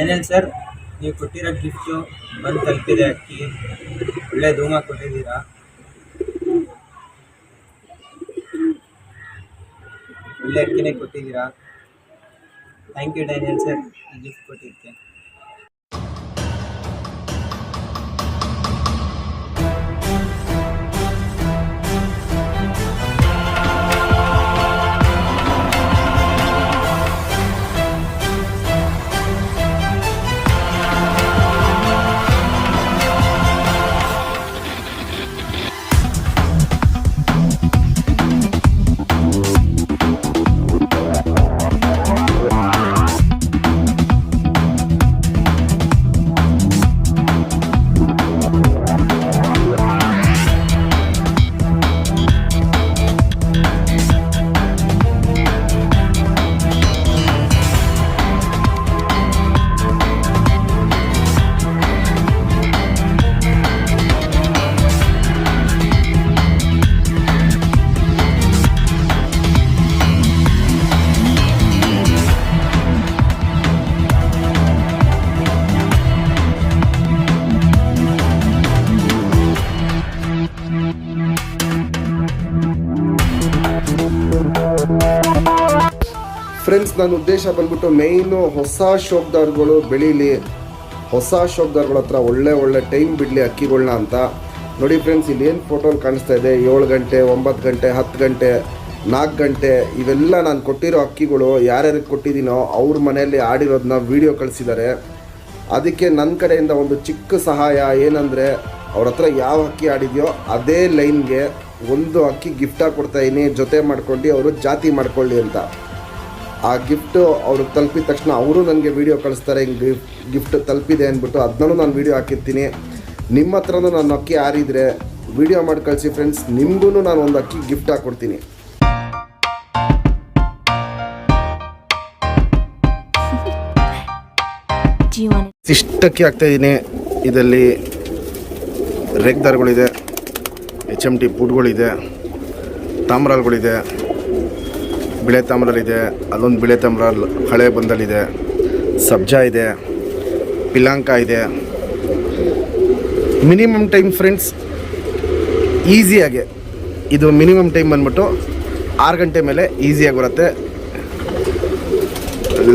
ಏನೇನು ಸರ್? ನೀವು ಕೊಟ್ಟಿರೋ ಗಿಫ್ಟು ಬಂದು ತಲುಪಿದೆ ಅಕ್ಕಿ. ಒಳ್ಳೆ ಧೂಮ ಕೊಟ್ಟಿದ್ದೀರಾ? ಒಳ್ಳೆ ಅಕ್ಕಿನೇ ಕೊಟ್ಟಿದ್ದೀರಾ? Thank you Daniel sir gift ಕೊಟ್ಟಿದ್ದಕ್ಕೆ. ನನ್ನ ಉದ್ದೇಶ ಬಂದ್ಬಿಟ್ಟು ಮೇಯ್ನು ಹೊಸ ಶೋಕ್ದಾರ್ಗಳು ಬೆಳೀಲಿ. ಹೊಸ ಶೋಕ್ದಾರ್ಗಳ ಹತ್ರ ಒಳ್ಳೆ ಒಳ್ಳೆ ಟೈಮ್ ಬಿಡಲಿ ಅಕ್ಕಿಗಳನ್ನ ಅಂತ. ನೋಡಿ ಫ್ರೆಂಡ್ಸ್ ಇಲ್ಲಿ ಏನು ಫೋಟೋಲಿ ಕಾಣಿಸ್ತಾ ಇದೆ? ಏಳು ಗಂಟೆ, ಒಂಬತ್ತು ಗಂಟೆ, ಹತ್ತು ಗಂಟೆ, ನಾಲ್ಕು ಗಂಟೆ, ಇವೆಲ್ಲ ನಾನು ಕೊಟ್ಟಿರೋ ಅಕ್ಕಿಗಳು ಯಾರ್ಯಾರಿಗೆ ಕೊಟ್ಟಿದ್ದೀನೋ ಅವ್ರ ಮನೆಯಲ್ಲಿ ಆಡಿರೋದನ್ನ ವೀಡಿಯೋ ಕಳಿಸಿದ್ದಾರೆ ಅದಕ್ಕೆ ನನ್ನ ಕಡೆಯಿಂದ ಒಂದು ಚಿಕ್ಕ ಸಹಾಯ ಏನಂದರೆ, ಅವ್ರ ಹತ್ರ ಯಾವ ಅಕ್ಕಿ ಆಡಿದೆಯೋ ಅದೇ ಲೈನ್ಗೆ ಒಂದು ಅಕ್ಕಿ ಗಿಫ್ಟಾಗಿ ಕೊಡ್ತಾಯಿನಿ ಜೊತೆ ಮಾಡ್ಕೊಂಡು ಅವರು ಜಾತಿ ಮಾಡ್ಕೊಳ್ಳಿ ಅಂತ. ಆ ಗಿಫ್ಟು ಅವ್ರಿಗೆ ತಲುಪಿದ ತಕ್ಷಣ ಅವರು ನನಗೆ ವೀಡಿಯೋ ಕಳಿಸ್ತಾರೆ ಹಿಂಗೆ ಗಿಫ್ಟ್ ತಲುಪಿದೆ ಅಂದ್ಬಿಟ್ಟು ಅದನ್ನೂ ನಾನು ವೀಡಿಯೋ ಹಾಕಿರ್ತೀನಿ. ನಿಮ್ಮ ಹತ್ರನೂ ನಾನು ಅಕ್ಕಿ ಯಾರಿದ್ರೆ ವೀಡಿಯೋ ಮಾಡಿ ಕಳಿಸಿ ಫ್ರೆಂಡ್ಸ್ ನಿಮಗೂ ನಾನು ಒಂದು ಅಕ್ಕಿ ಗಿಫ್ಟ್ ಹಾಕ್ಕೊಡ್ತೀನಿ ಇಷ್ಟು ಅಕ್ಕಿ ಹಾಕ್ತಾ it? ಇಷ್ಟಕ್ಕೆ ಹಾಕ್ತಾಯಿದ್ದೀನಿ ಇದರಲ್ಲಿ ರೆಗ್ದಾರ್ಗಳಿದೆ ಎಚ್ ಎಂ ಟಿ ಪುಡ್ಗಳಿದೆ ತಾಮ್ರಾಲ್ಗಳಿದೆ ಬಿಳೆ ತಾಮ್ರಲ್ಲಿದೆ ಅಲ್ಲೊಂದು ಬಿಳೆ ತಾಮ್ರ ಹಳೆ ಬಂದಲ್ಲಿದೆ ಸಬ್ಜಾ ಇದೆ, ಪಿಲಾಂಕ ಇದೆ. ಮಿನಿಮಮ್ ಟೈಮ್ ಫ್ರೆಂಡ್ಸ್ ಈಸಿಯಾಗೆ ಇದು ಮಿನಿಮಮ್ ಟೈಮ್ ಬಂದ್ಬಿಟ್ಟು ಆರು ಗಂಟೆ ಮೇಲೆ ಈಸಿಯಾಗಿ ಬರುತ್ತೆ.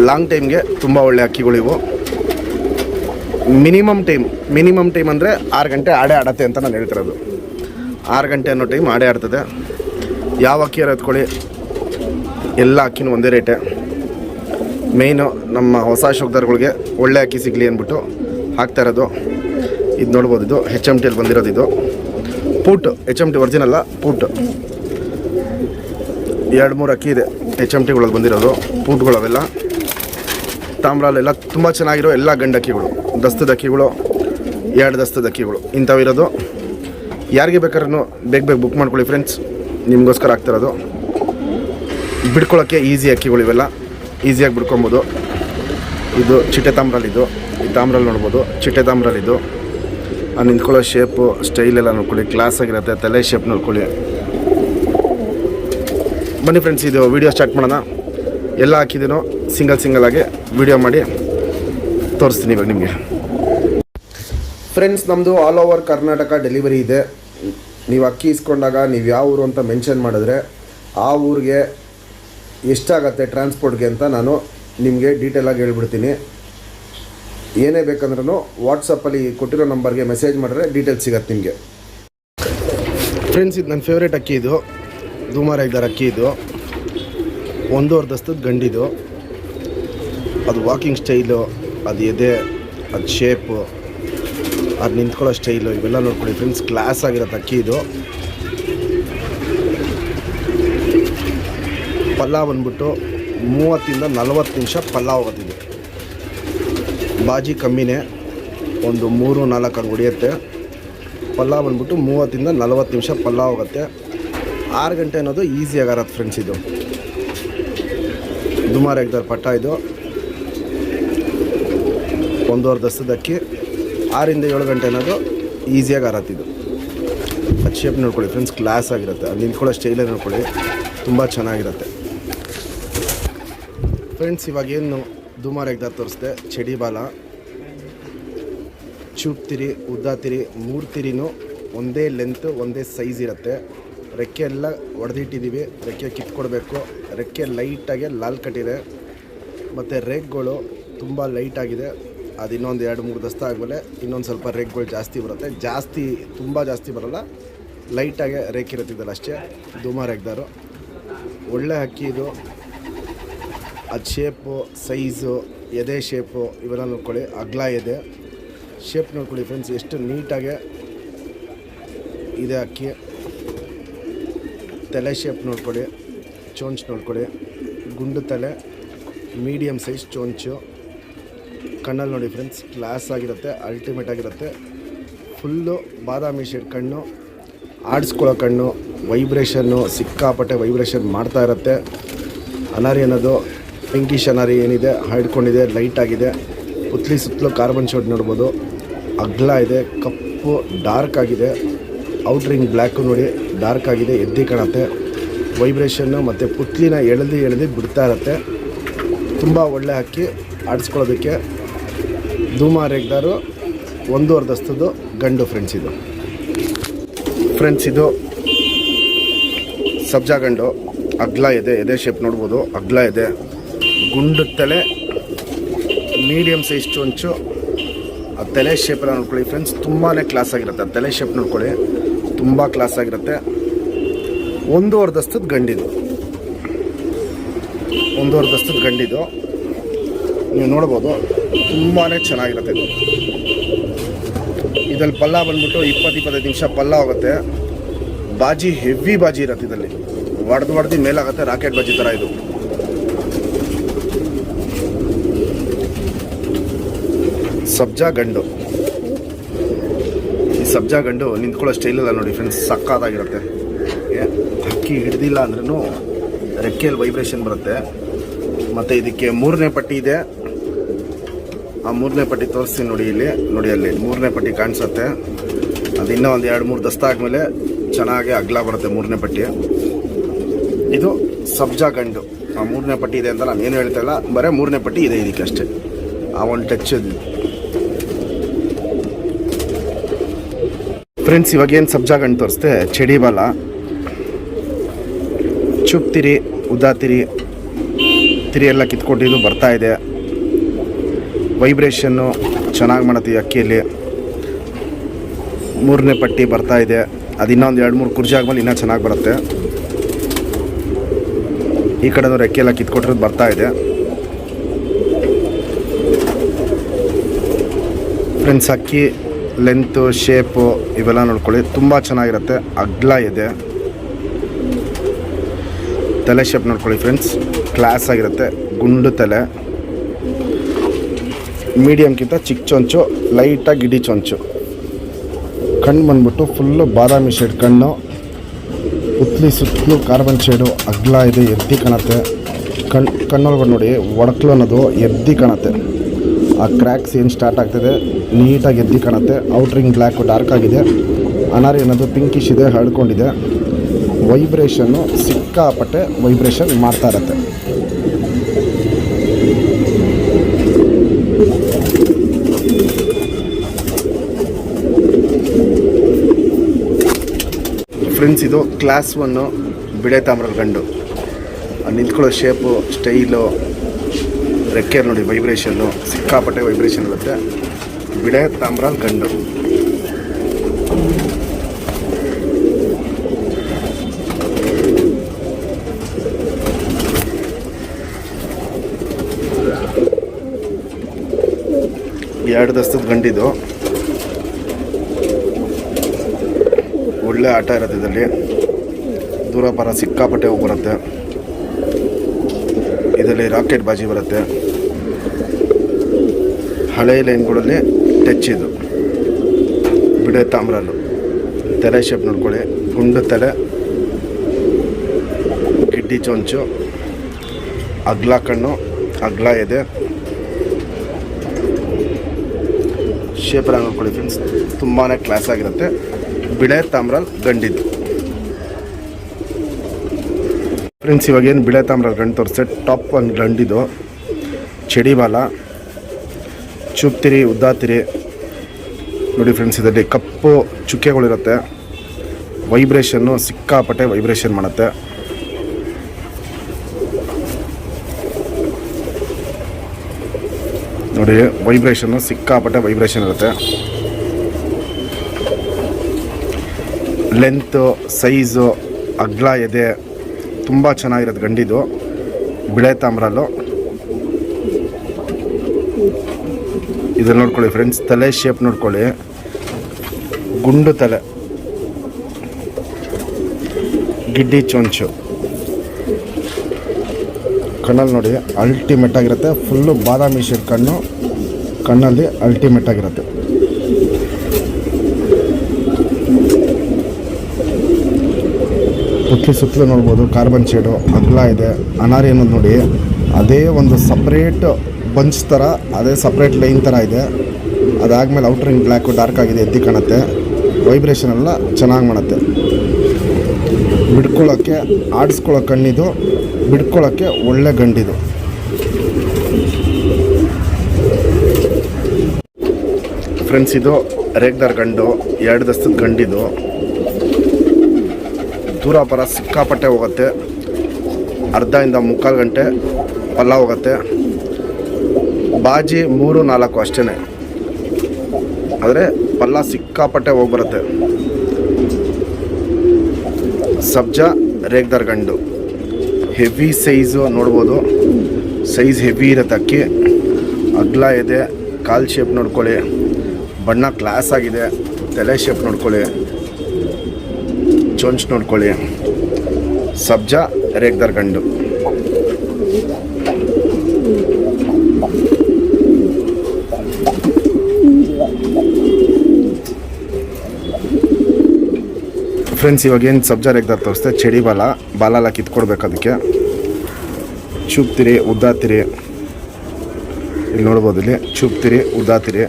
ಲಾಂಗ್ ಟೈಮ್ಗೆ ತುಂಬ ಒಳ್ಳೆ ಅಕ್ಕಿಗಳಿವು ಮಿನಿಮಮ್ ಟೈಮ್ ಮಿನಿಮಮ್ ಟೈಮ್ ಅಂದರೆ ಆರು ಗಂಟೆ ಆಡೇ ಆಡತ್ತೆ ಅಂತ ನಾನು ಹೇಳ್ತಿರೋದು. ಆರು ಗಂಟೆ ಅನ್ನೋ ಟೈಮ್ ಆಡೇ ಆಡ್ತದೆ. ಯಾವ ಅಕ್ಕಿ ಎತ್ಕೊಳ್ಳಿ? ಎಲ್ಲ ಅಕ್ಕಿನೂ ಒಂದೇ ರೇಟೆ. ಮೇಯ್ನು ನಮ್ಮ ಹೊಸ ಶೋಕ್ದಾರ್ಗಳಿಗೆ ಒಳ್ಳೆ ಅಕ್ಕಿ ಸಿಗಲಿ ಅಂದ್ಬಿಟ್ಟು ಹಾಕ್ತಾ ಇರೋದು. ಇದು ನೋಡ್ಬೋದು ಇದು ಹೆಚ್ ಎಂ ಟಿಯಲ್ಲಿ ಬಂದಿರೋದು ಇದು. ಪೂಟ್ ಎಚ್ ಎಂ ಟಿ ಒರಿಜಿನಲ್ಲ ಪೂಟ್. ಎರಡು ಮೂರು ಅಕ್ಕಿ ಇದೆ ಹೆಚ್ ಎಂ ಟಿಗಳಲ್ಲಿ ಬಂದಿರೋದು, ಪೂಟ್ಗಳು ಅವೆಲ್ಲ. ತಾಮ್ರಲ್ಲೆಲ್ಲ ತುಂಬ ಚೆನ್ನಾಗಿರೋ ಎಲ್ಲ ಗಂಡಕ್ಕಿಗಳು ದಸ್ತದ ಅಕ್ಕಿಗಳು, ಎರಡು ದಸ್ತದ ಅಕ್ಕಿಗಳು ಇಂಥವಿರೋದು ಯಾರಿಗೆ ಬೇಕಾದ್ರೂ ಬೇಗ ಬೇಗ ಬುಕ್ ಮಾಡ್ಕೊಳ್ಳಿ ಫ್ರೆಂಡ್ಸ್ ನಿಮಗೋಸ್ಕರ ಆಗ್ತಿರೋದು ಬಿಡ್ಕೊಳ್ಳೋಕ್ಕೆ ಈಸಿ ಅಕ್ಕಿಗಳು ಇವೆಲ್ಲ. ಈಸಿಯಾಗಿ ಬಿಡ್ಕೊಬೋದು. ಇದು ಚಿಟ್ಟೆ ತಾಮ್ರಲ್ಲಿದ್ದು ಈ ತಾಮ್ರಲ್ಲಿ ನೋಡ್ಬೋದು. ಚಿಟ್ಟೆ ತಾಮ್ರಲ್ಲಿದ್ದು ಆ ನಿಂತ್ಕೊಳ್ಳೋ ಶೇಪು ಸ್ಟೈಲೆಲ್ಲ ನೋಡ್ಕೊಳ್ಳಿ. ಕ್ಲಾಸ್ ಆಗಿರುತ್ತೆ, ತಲೆ ಶೇಪ್ ನೋಡ್ಕೊಳ್ಳಿ. ಬನ್ನಿ ಫ್ರೆಂಡ್ಸ್ ಇದು ವೀಡಿಯೋ ಸ್ಟಾರ್ಟ್ ಮಾಡೋಣ. ಎಲ್ಲ ಹಾಕಿದ್ದೀನೋ ಸಿಂಗಲ್ ಸಿಂಗಲ್ ಆಗಿ ವಿಡಿಯೋ ಮಾಡಿ ತೋರಿಸ್ತೀನಿ ಇವಾಗ ನಿಮಗೆ. ಫ್ರೆಂಡ್ಸ್ ನಮ್ಮದು ಆಲ್ ಓವರ್ ಕರ್ನಾಟಕ ಡೆಲಿವರಿ ಇದೆ. ನೀವು ಅಕ್ಕಿ ಇಸ್ಕೊಂಡಾಗ ನೀವು ಯಾವ ಊರು ಅಂತ ಮೆನ್ಷನ್ ಮಾಡಿದ್ರೆ ಆ ಊರಿಗೆ ಎಷ್ಟಾಗತ್ತೆ ಟ್ರಾನ್ಸ್ಪೋರ್ಟ್ಗೆ ಅಂತ ನಾನು ನಿಮಗೆ ಡೀಟೇಲಾಗಿ ಹೇಳ್ಬಿಡ್ತೀನಿ. ಏನೇ ಬೇಕಂದ್ರೂ ವಾಟ್ಸಪ್ಪಲ್ಲಿ ಕೊಟ್ಟಿರೋ ನಂಬರ್ಗೆ ಮೆಸೇಜ್ ಮಾಡಿದ್ರೆ ಡೀಟೇಲ್ಸ್ ಸಿಗತ್ತೆ ನಿಮಗೆ. ಫ್ರೆಂಡ್ಸ್ ಇದು ನನ್ನ ಫೇವ್ರೇಟ್ ಅಕ್ಕಿ ಇದು. ಧೂಮಾರ ಇದ್ದಾರೆ ಅಕ್ಕಿ ಇದು. ಒಂದೂವರೆ ದಸ್ತದ ಗಂಡಿದು ಅದು ವಾಕಿಂಗ್ ಸ್ಟೈಲು ಅದು ಎದೆ, ಅದು ಶೇಪು ಅದು ನಿಂತ್ಕೊಳ್ಳೋ ಸ್ಟೈಲು ಇವೆಲ್ಲ ನೋಡ್ಕೊಳ್ಳಿ. ಫ್ರೆಂಡ್ಸ್ ಕ್ಲಾಸ್ ಆಗಿರೋದು ಅಕ್ಕಿ ಇದು. ಪಲ್ಲಾವ್ ಬಂದ್ಬಿಟ್ಟು ಮೂವತ್ತಿಂದ ನಲವತ್ತು ನಿಮಿಷ ಪಲ್ಲಾವ್ ಆಗೋದಿದೆ ಬಾಜಿ ಕಮ್ಮಿನೇ ಒಂದು ಮೂರು ನಾಲ್ಕು ಹಂಗೆ ಹೊಡಿಯುತ್ತೆ ಪಲ್ಲಾವ್ ಬಂದ್ಬಿಟ್ಟು ಮೂವತ್ತಿಂದ ನಲವತ್ತು ನಿಮಿಷ ಪಲ್ಲಾವ್ ಆಗುತ್ತೆ ಆರು ಗಂಟೆ ಅನ್ನೋದು ಈಸಿಯಾಗಿ ಆರತ್ತೆ ಫ್ರೆಂಡ್ಸ್ ಇದು. ದುಮಾರ್ ಎಗ್ದಾರ್ ಪಟ್ಟ ಇದು. ಒಂದೂವರೆ ದಸದಕ್ಕಿ ಆರಿಂದ ಏಳು ಗಂಟೆ ಅನ್ನೋದು ಈಸಿಯಾಗಿ ಆರತ್ತಿದ್ದು ಅದು ಶೇಪ್ ನೋಡ್ಕೊಳ್ಳಿ ಫ್ರೆಂಡ್ಸ್ ಕ್ಲಾಸ್ ಆಗಿರುತ್ತೆ. ಅಲ್ಲಿ ನಿಂತ್ಕೊಳ್ಳೋ ಸ್ಟೈಲೇ ನೋಡ್ಕೊಳ್ಳಿ. ತುಂಬ ಚೆನ್ನಾಗಿರುತ್ತೆ. ಫ್ರೆಂಡ್ಸ್ ಇವಾಗೇನು ದುಮಾರ್ ಎಗ್ದ ತೋರಿಸ್ದೆ ಚಡಿ ಬಾಲ ಉದ್ದಾತಿರಿ ತಿರಿ, ಉದ್ದ ತಿರಿ, ಮೂರು ತಿರಿನೂ ಒಂದೇ ಲೆಂತ್ ಒಂದೇ ಸೈಜ್ ಇರುತ್ತೆ. ರೆಕ್ಕೆ ಎಲ್ಲ ಒಡೆದಿಟ್ಟಿದ್ದೀವಿ ರೆಕ್ಕೆ ಕಿತ್ಕೊಡ್ಬೇಕು ರೆಕ್ಕೆ ಲೈಟಾಗಿ ಲಾಲ್ ಕಟ್ಟಿದೆ ಮತ್ತು ರೇಕ್ಗಳು ತುಂಬ ಲೈಟಾಗಿದೆ ಅದು ಇನ್ನೊಂದು ಎರಡು, ಮೂರು ದಸ್ತ ಆದಮೇಲೆ ಇನ್ನೊಂದು ಸ್ವಲ್ಪ ರೇಕ್ಗಳು ಜಾಸ್ತಿ ಬರುತ್ತೆ. ಜಾಸ್ತಿ, ತುಂಬ ಜಾಸ್ತಿ ಬರೋಲ್ಲ. ಲೈಟಾಗೆ ರೇಕ್ ಇರುತ್ತಿದ್ದಲ್ಲ ಅಷ್ಟೇ. ದುಮಾರ್ ಎಗ್ದಾರು ಒಳ್ಳೆ ಹಕ್ಕಿ ಇದು. ಅದು ಶೇಪು ಸೈಜು ಎದೆ ಶೇಪು ಇವೆಲ್ಲ ನೋಡ್ಕೊಳ್ಳಿ. ಅಗ್ಲ ಎದೆ. ಶೇಪ್ ನೋಡ್ಕೊಳ್ಳಿ ಫ್ರೆಂಡ್ಸ್ ಎಷ್ಟು ನೀಟಾಗೆ ಇದೆ ಅಕ್ಕಿ. ತಲೆ ಶೇಪ್ ನೋಡ್ಕೊಳ್ಳಿ. ಚೋಂಚ್ ನೋಡ್ಕೊಳ್ಳಿ. ಗುಂಡು ತಲೆ ಮೀಡಿಯಮ್ ಸೈಜ್ ಚೋಂಚು. ಕಣ್ಣಲ್ಲಿ ನೋಡಿ ಫ್ರೆಂಡ್ಸ್ ಕ್ಲಾಸ್ ಆಗಿರುತ್ತೆ ಅಲ್ಟಿಮೇಟ್ ಆಗಿರುತ್ತೆ. ಫುಲ್ಲು ಬಾದಾಮಿ ಶೇಡ್ ಕಣ್ಣು. ಆಡಿಸ್ಕೊಳ್ಳೋ ಕಣ್ಣು. ವೈಬ್ರೇಷನ್ನು ಸಿಕ್ಕಾಪಟ್ಟೆ ವೈಬ್ರೇಷನ್ ಮಾಡ್ತಾ ಇರುತ್ತೆ. ಅನಾರಿ ಅನ್ನೋದು ಪಿಂಕಿಶ್ ಶನಾರಿ ಏನಿದೆ ಹಿಡ್ಕೊಂಡಿದೆ ಲೈಟ್ ಆಗಿದೆ. ಪುತ್ಲಿ ಸುತ್ತಲೂ ಕಾರ್ಬನ್ ಶೋಟ್ ನೋಡ್ಬೋದು. ಅಗ್ಲ ಇದೆ, ಕಪ್ಪು ಡಾರ್ಕ್ ಆಗಿದೆ. ಔಟ್ರಿಂಗ್ ಬ್ಲ್ಯಾಕು ನೋಡಿ ಡಾರ್ಕ್ ಆಗಿದೆ, ಎದ್ದಿ ಕಾಣುತ್ತೆ. ವೈಬ್ರೇಷನ್ನು ಮತ್ತು ಪುತ್ಲಿನ ಎಳೆದು ಎಳೆದು ಬಿಡ್ತಾ ಇರುತ್ತೆ. ತುಂಬ ಒಳ್ಳೆ ಹಾಕಿ ಆಡಿಸ್ಕೊಳ್ಳೋದಕ್ಕೆ. ಧೂಮ ರೇಗ್ದಾರು ಒಂದೂವರೆ ದಸ್ತದ್ದು ಗಂಡು ಫ್ರೆಂಡ್ಸ್ ಇದು. ಫ್ರೆಂಡ್ಸ್ ಇದು ಸಬ್ಜಾ ಗಂಡು. ಅಗ್ಲ ಇದೆ, ಎದೆ ಶೇಪ್ ನೋಡ್ಬೋದು. ಅಗ್ಲ ಇದೆ. ಗುಂಡು ತಲೆ ಮೀಡಿಯಮ್ ಸೈಜ್ ಚೊಂಚು, ಆ ತಲೆ ಶೇಪೆಲ್ಲ ನೋಡ್ಕೊಳ್ಳಿ ಫ್ರೆಂಡ್ಸ್ ತುಂಬಾ ಕ್ಲಾಸ್ ಆಗಿರುತ್ತೆ. ಆ ತಲೆ ಶೇಪ್ ನೋಡ್ಕೊಳ್ಳಿ. ತುಂಬ ಕ್ಲಾಸ್ ಆಗಿರುತ್ತೆ. ಒಂದೂವರೆ ದಸ್ತದ ಗಂಡಿದು. ಒಂದೂವರೆ ದಸ್ತದ ಗಂಡಿದು. ನೀವು ನೋಡ್ಬೋದು ತುಂಬಾ ಚೆನ್ನಾಗಿರುತ್ತೆ ಇದು. ಇದರಲ್ಲಿ ಪಲ್ಲ ಬಂದ್ಬಿಟ್ಟು ಇಪ್ಪತ್ತು, ಇಪ್ಪತ್ತೈದು ನಿಮಿಷ ಪಲ್ಲ ಆಗುತ್ತೆ ಬಾಜಿ ಹೆವಿ ಬಾಜಿ ಇರುತ್ತೆ ಇದರಲ್ಲಿ. ಒಡೆದು ಒಡೆದು ಮೇಲಾಗುತ್ತೆ ರಾಕೆಟ್ ಬಾಜಿ ಥರ ಇದು. ಸಬ್ಜಾ ಗಂಡು. ಈ ಸಬ್ಜಾ ಗಂಡು ನಿಂತ್ಕೊಳ್ಳೋ ಸ್ಟೈಲೆಲ್ಲ ನೋಡಿ ಫ್ರೆಂಡ್ಸ್ ಸಕ್ಕತ್ತಾಗಿರುತ್ತೆ ಅಕ್ಕಿ ಹಿಡ್ದಿಲ್ಲ ಅಂದ್ರೂ ರೆಕ್ಕೆಯಲ್ಲಿ ವೈಬ್ರೇಷನ್ ಬರುತ್ತೆ. ಮತ್ತು ಇದಕ್ಕೆ ಮೂರನೇ ಪಟ್ಟಿ ಇದೆ. ಆ ಮೂರನೇ ಪಟ್ಟಿ ತೋರಿಸ್ತೀನಿ ನೋಡಿ ಇಲ್ಲಿ, ನೋಡಿ ಅಲ್ಲಿ ಮೂರನೇ ಪಟ್ಟಿ ಕಾಣಿಸುತ್ತೆ. ಅದು ಇನ್ನೂ ಒಂದು ಎರಡು ಮೂರು ದಸ್ತ ಆದಮೇಲೆ ಚೆನ್ನಾಗಿ ಅಗ್ಲ ಬರುತ್ತೆ ಮೂರನೇ ಪಟ್ಟಿ. ಇದು ಸಬ್ಜಾ ಗಂಡು. ಆ ಮೂರನೇ ಪಟ್ಟಿ ಇದೆ ಅಂತ ನಾನು ಏನು ಹೇಳ್ತಾ ಇಲ್ಲ, ಬರೀ ಮೂರನೇ ಪಟ್ಟಿ ಇದೆ ಇದಕ್ಕೆ ಅಷ್ಟೇ. ಆ ಒಂದು ಟಚ್ ಫ್ರೆಂಡ್ಸ್ ಇವಾಗ ಏನು ಗಂಡು ತೋರಿಸ್ದೆ ಚಡಿ ಬಾಲ ಚುಪ್ ತಿರಿ ಉದ್ದಾ ತಿರಿ ತಿರಿ ಎಲ್ಲ ಕಿತ್ಕೊಟ್ಟಿದ್ದು ಬರ್ತಾ ಇದೆ. ವೈಬ್ರೇಷನ್ನು ಚೆನ್ನಾಗಿ ಮಾಡುತ್ತೆ ಅಕ್ಕಿಯಲ್ಲಿ. ಮೂರನೇ ಪಟ್ಟಿ ಬರ್ತಾ ಇದೆ. ಅದು ಇನ್ನೊಂದು ಎರಡು ಮೂರು ಕುರ್ಜಿ ಆದ್ಮೇಲೆ ಇನ್ನೂ ಚೆನ್ನಾಗಿ ಬರುತ್ತೆ. ಈ ಕಡೆನೂ ರೆಕ್ಕೆ ಎಲ್ಲ ಕಿತ್ಕೊಟ್ಟಿರೋದು ಬರ್ತಾ ಇದೆ. ಫ್ರೆಂಡ್ಸ್ ಅಕ್ಕಿ ಲೆಂತು, ಶೇಪು, ಇವೆಲ್ಲ ನೋಡ್ಕೊಳ್ಳಿ. ತುಂಬ ಚೆನ್ನಾಗಿರುತ್ತೆ. ಅಗ್ಲ ಇದೆ. ತಲೆ ಶೇಪ್ ನೋಡ್ಕೊಳ್ಳಿ ಫ್ರೆಂಡ್ಸ್ ಕ್ಲಾಸ್ ಆಗಿರುತ್ತೆ. ಗುಂಡು ತಲೆ. ಮೀಡಿಯಮ್ಗಿಂತ ಚಿಕ್ಕ ಚೊಂಚು ಲೈಟಾಗಿ ಗಿಡಿ ಚೊಂಚು. ಕಣ್ಣು ಬಂದ್ಬಿಟ್ಟು ಫುಲ್ಲು ಬಾದಾಮಿ ಶೇಡ್ ಕಣ್ಣು. ಉತ್ಲಿ ಸುತ್ತಲೂ ಕಾರ್ಬನ್ ಶೇಡು ಅಗ್ಲ ಇದೆ, ಎದ್ದಿ ಕಾಣುತ್ತೆ. ಕಣ್ ಕಣ್ಣೊಳಗಡೆ ನೋಡಿ ಒಡಕ್ಲು ಅನ್ನೋದು ಎದ್ದಿ ಕಾಣುತ್ತೆ. ಆ ಕ್ರ್ಯಾಕ್ಸ್ ಏನು ಸ್ಟಾರ್ಟ್ ಆಗ್ತದೆ. ನೀಟಾಗಿ ಎದ್ದು ಕಾಣುತ್ತೆ. ಔಟ್ರಿಂಗ್ ಬ್ಲ್ಯಾಕು ಡಾರ್ಕ್ ಆಗಿದೆ. ಅನಾರಿ ಅನ್ನೋದು ಪಿಂಕಿಶ್ ಇದೆ, ಹರಡ್ಕೊಂಡಿದೆ. ವೈಬ್ರೇಷನ್ನು ಸಿಕ್ಕಾಪಟ್ಟೆ ವೈಬ್ರೇಷನ್ ಮಾಡ್ತಾ ಇರತ್ತೆ. ಫ್ರೆಂಡ್ಸ್ ಇದು ಕ್ಲಾಸ್ ಒನ್ನು ಬಿಡೆ ತಾಮ್ರದ ಗಂಡು. ನಿಂತ್ಕೊಳ್ಳೋ ಶೇಪು ಸ್ಟೈಲು ರೆಕ್ಕೆ ನೋಡಿ ವೈಬ್ರೇಷನ್ನು ಸಿಕ್ಕಾಪಟ್ಟೆ ವೈಬ್ರೇಷನ್ ಇರುತ್ತೆ. ಬಿಡೆ ತಾಮ್ರ ಗಂಡು. ಎರಡು ದಸ್ತದ ಗಂಡಿದು. ಒಳ್ಳೆ ಆಟ ಇರುತ್ತೆ ಇದರಲ್ಲಿ. ದೂರ ಪರ ಸಿಕ್ಕಾಪಟ್ಟೆ ಹೋಗಿ ಬರುತ್ತೆ. ಇದರಲ್ಲಿ ರಾಕೆಟ್ ಬಾಜಿ ಬರುತ್ತೆ. ಹಳೆ ಲೈನ್ಗಳಲ್ಲಿ ಟಚ್ ಇದು. ಬಿಡೆ ತಾಮ್ರಲ್ಲು ತಲೆ ಶೇಪ್ ನೋಡ್ಕೊಳ್ಳಿ. ಗುಂಡು ತಲೆ. ಗಿಡ್ಡಿ ಚೊಂಚು. ಅಗ್ಲ ಕಣ್ಣು. ಅಗ್ಲ ಇದೆ ಶೇಪರ ನೋಡ್ಕೊಳ್ಳಿ ಫ್ರೆಂಡ್ಸ್ ತುಂಬಾ ಕ್ಲಾಸ್ ಆಗಿರುತ್ತೆ. ಬಿಳೆ ತಾಮ್ರಲ್ ಗಂಡಿದ್ದು. ಫ್ರೆಂಡ್ಸ್, ಇವಾಗ ಏನು ಬಿಳೆ ತಾಮ್ರ ಗಂಡು ತೋರಿಸ್ತೆ ಟಾಪ್ ಒಂದು ಗಂಡಿದು ಚಡಿ ಬಾಲ. ಚುಪ್ತಿರಿ ಉದ್ದಾತಿರಿ ನೋಡಿ ಫ್ರೆಂಡ್ಸ್, ಇದರಲ್ಲಿ ಕಪ್ಪು ಚುಕ್ಕೆಗಳಿರುತ್ತೆ. ವೈಬ್ರೇಷನ್ನು, ಸಿಕ್ಕಾಪಟ್ಟೆ ವೈಬ್ರೇಷನ್ ಮಾಡುತ್ತೆ. ನೋಡಿ, ವೈಬ್ರೇಷನ್ನು, ಸಿಕ್ಕಾಪಟ್ಟೆ ವೈಬ್ರೇಷನ್ ಇರುತ್ತೆ. ಲೆಂತು, ಸೈಜು, ಅಗ್ಲ ಎದೆ. ತುಂಬ ಚೆನ್ನಾಗಿರೋದು ಗಂಡಿದು. ಬಿಳೆ ತಾಮ್ರಲ್ಲು ಇದನ್ನು ನೋಡ್ಕೊಳ್ಳಿ ಫ್ರೆಂಡ್ಸ್ ತಲೆ ಶೇಪ್ ನೋಡ್ಕೊಳ್ಳಿ. ಗುಂಡು ತಲೆ. ಗಿಡ್ಡಿ ಚೊಂಚು. ಕಣ್ಣಲ್ಲಿ ನೋಡಿ ಅಲ್ಟಿಮೇಟ್ ಆಗಿರುತ್ತೆ. ಫುಲ್ಲು ಬಾದಾಮಿ ಶೇಡ್ ಕಣ್ಣು. ಕಣ್ಣಲ್ಲಿ ಅಲ್ಟಿಮೇಟ್ ಆಗಿರುತ್ತೆ. ಸುತ್ತಲೂ ಸುತ್ತಲೂ ನೋಡ್ಬೋದು ಕಾರ್ಬನ್ ಶೇಡು ಅಗ್ಲ ಇದೆ, ಅನಾರಿ ಅನ್ನೋದು ನೋಡಿ. ಅದೇ ಒಂದು ಸಪ್ರೇಟ್ ಬಂಚ್ ಥರ ಅದೇ ಸಪ್ರೇಟ್ ಲೈನ್ ಥರ ಇದೆ. ಅದಾದಮೇಲೆ ಔಟ್ರಿಂಗ್ ಬ್ಲ್ಯಾಕು ಡಾರ್ಕ್ ಆಗಿದೆ, ಎದ್ದಿ ಕಾಣುತ್ತೆ. ವೈಬ್ರೇಷನ್ ಎಲ್ಲ ಚೆನ್ನಾಗಿ ಮಾಡುತ್ತೆ. ಬಿಡ್ಕೊಳ್ಳೋಕ್ಕೆ ಆಡಿಸ್ಕೊಳ್ಳೋ ಕಣ್ಣಿದು ಬಿಡ್ಕೊಳ್ಳೋಕ್ಕೆ ಒಳ್ಳೆ ಗಂಡಿದು. ಫ್ರೆಂಡ್ಸ್ ಇದು ರೇಗ್ದಾರ್ ಗಂಡು, ಎರಡು ದಸ್ತದ ಗಂಡಿದು. ದೂರ ಬರ ಸಿಕ್ಕಾಪಟ್ಟೆ ಹೋಗುತ್ತೆ. ಅರ್ಧದಿಂದ ಮುಕ್ಕಾಲು ಗಂಟೆ ಪಲ್ಲ ಹೋಗುತ್ತೆ. ಬಾಜಿ ಮೂರು, ನಾಲ್ಕು ಅಷ್ಟೇ ಆದರೆ ಪಲ್ಲ ಸಿಕ್ಕಾಪಟ್ಟೆ ಹೋಗ್ಬರುತ್ತೆ ಸಬ್ಜ ಸಬ್ಜಾ, ರೇಗ್ದಾರ್ ಗಂಡು. ಹೆವಿ ಸೈಜು ನೋಡ್ಬೋದು. ಸೈಜ್ ಹೆವಿ ಇರುತ್ತೆ ಅಕ್ಕಿ. ಅಗ್ಲ ಇದೆ, ಕಾಲ್ ಶೇಪ್ ನೋಡ್ಕೊಳ್ಳಿ. ಬಣ್ಣ ಕ್ಲಾಸ್ ಆಗಿದೆ, ತಲೆ ಶೇಪ್ ನೋಡ್ಕೊಳ್ಳಿ. ಚೊಂಚ್ ನೋಡ್ಕೊಳ್ಳಿ. ಸಬ್ಜಾ ರೇಗ್ದಾರ್ ಗಂಡು. ಫ್ರೆಂಡ್ಸ್ ಇವಾಗ ಏನು ಸಬ್ಜಾ ರೇಗ್ದಾರ್ ತೋರಿಸ್ತೆ ಚಡಿ ಬಾಲ ಬಾಲ ಎಲ್ಲ ಕಿತ್ಕೊಡ್ಬೇಕು ಅದಕ್ಕೆ. ಚೂಪ್ತಿರಿ, ಉದ್ದಾತಿರಿ. ಇಲ್ಲಿ ನೋಡ್ಬೋದು ಇಲ್ಲಿ, ಚೂಪ್ತಿರಿ, ಉದ್ದಾತಿರಿ.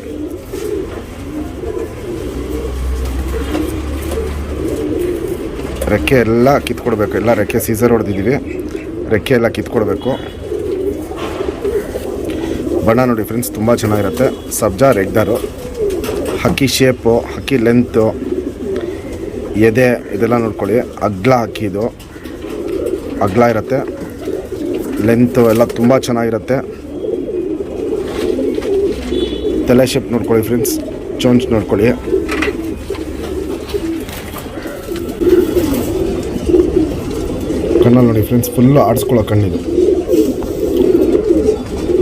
ರೆಕ್ಕೆ ಎಲ್ಲ ಕಿತ್ಕೊಡ್ಬೇಕು. ಎಲ್ಲ ರೆಕ್ಕೆ ಸೀಸರ್ ಹೊಡೆದಿದ್ದೀವಿ ರೆಕ್ಕೆ ಎಲ್ಲ ಕಿತ್ಕೊಡ್ಬೇಕು. ಬಣ್ಣ ನೋಡಿ ಫ್ರೆಂಡ್ಸ್ ತುಂಬ ಚೆನ್ನಾಗಿರುತ್ತೆ. ಸಬ್ಜಾ, ರೆಗ್ದಾರು. ಹಕ್ಕಿ ಶೇಪು ಹಕ್ಕಿ ಲೆಂತು ಎದೆ ಇದೆಲ್ಲ ನೋಡ್ಕೊಳ್ಳಿ. ಅಗ್ಲ ಹಕ್ಕಿದು ಅಗ್ಲ ಇರುತ್ತೆ. ಲೆಂತು ಎಲ್ಲ ತುಂಬ ಚೆನ್ನಾಗಿರುತ್ತೆ. ತಲೆ ಶೇಪ್ ನೋಡ್ಕೊಳ್ಳಿ ಫ್ರೆಂಡ್ಸ್ ಚೋಂಚ್ ನೋಡ್ಕೊಳ್ಳಿ. ಕಣ್ಣಲ್ಲಿ ನೋಡಿ ಫ್ರೆಂಡ್ಸ್ ಫುಲ್ಲು ಆಡಿಸ್ಕೊಳ್ಳೋ ಕಣ್ಣಿದು.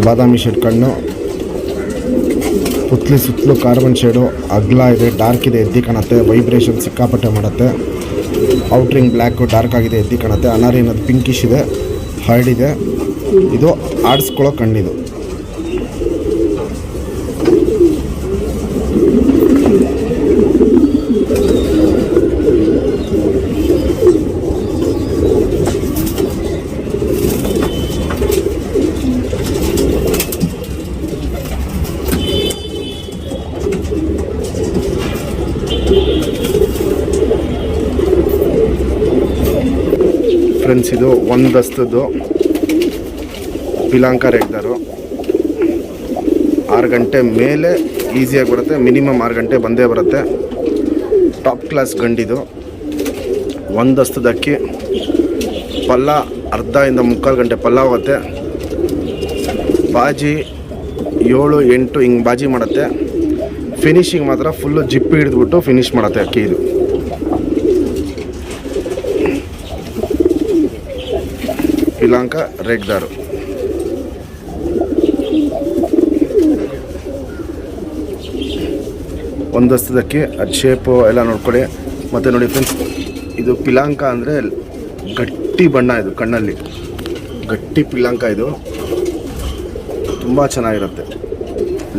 ಬಾದಾಮಿ ಶೇಡ್ ಕಣ್ಣು, ಪುತ್ಲಿ ಸುತ್ತಲೂ ಕಾರ್ಬನ್ ಶೇಡು ಅಗ್ಲ ಇದೆ ಡಾರ್ಕ್ ಇದೆ, ಎದ್ದಿ ಕಾಣುತ್ತೆ ವೈಬ್ರೇಷನ್ ಸಿಕ್ಕಾಪಟ್ಟೆ ಮಾಡುತ್ತೆ. ಔಟ್ರಿಂಗ್ ಬ್ಲ್ಯಾಕು ಡಾರ್ಕ್ ಆಗಿದೆ, ಎದ್ದಿ ಕಾಣುತ್ತೆ ಅನಾರಿ ಅನ್ನೋದು ಪಿಂಕಿಶ್ ಇದೆ ಹರ್ಡ್ ಇದೆ. ಇದು ಆಡಿಸ್ಕೊಳ್ಳೋ ಕಣ್ಣಿದು. ಇದು ಒಂದು ದಸ್ತದ್ದು ಪಿಲಾಂಕ ರೇಗ್ದಾರು ಆರು ಗಂಟೆ ಮೇಲೆ ಈಸಿಯಾಗಿ ಬರುತ್ತೆ. ಮಿನಿಮಮ್ ಆರು ಗಂಟೆ ಬಂದೇ ಬರುತ್ತೆ. ಟಾಪ್ ಕ್ಲಾಸ್ ಗಂಡಿದು. ಒಂದು ಅಕ್ಕಿ ಪಲ್ಲ ಅರ್ಧದಿಂದ ಮುಕ್ಕಾಲು ಗಂಟೆ ಪಲ್ಲ ಹೋಗುತ್ತೆ. ಬಾಜಿ ಏಳು, ಎಂಟು ಹಿಂಗೆ ಬಾಜಿ ಮಾಡುತ್ತೆ. ಫಿನಿಶಿಂಗ್ ಮಾತ್ರ ಫುಲ್ಲು ಜಿಪ್ಪು ಹಿಡಿದ್ಬಿಟ್ಟು ಫಿನಿಶ್ ಮಾಡುತ್ತೆ ಅಕ್ಕಿ ಇದು. ಪಿಲಾಂಕ ರೇಗ್ದಾರು. ಒಂದು ಹಸ್ತದಕ್ಕೆ ಅದು ಶೇಪು ಎಲ್ಲ ನೋಡ್ಕೊಳ್ಳಿ ಮತ್ತು ನೋಡಿ ಫ್ರೆಂಡ್ಸ್ ಇದು ಪಿಲಾಂಕ ಅಂದರೆ ಗಟ್ಟಿ ಬಣ್ಣ ಇದು ಕಣ್ಣಲ್ಲಿ. ಗಟ್ಟಿ ಪಿಲಾಂಕ ಇದು. ತುಂಬ ಚೆನ್ನಾಗಿರುತ್ತೆ.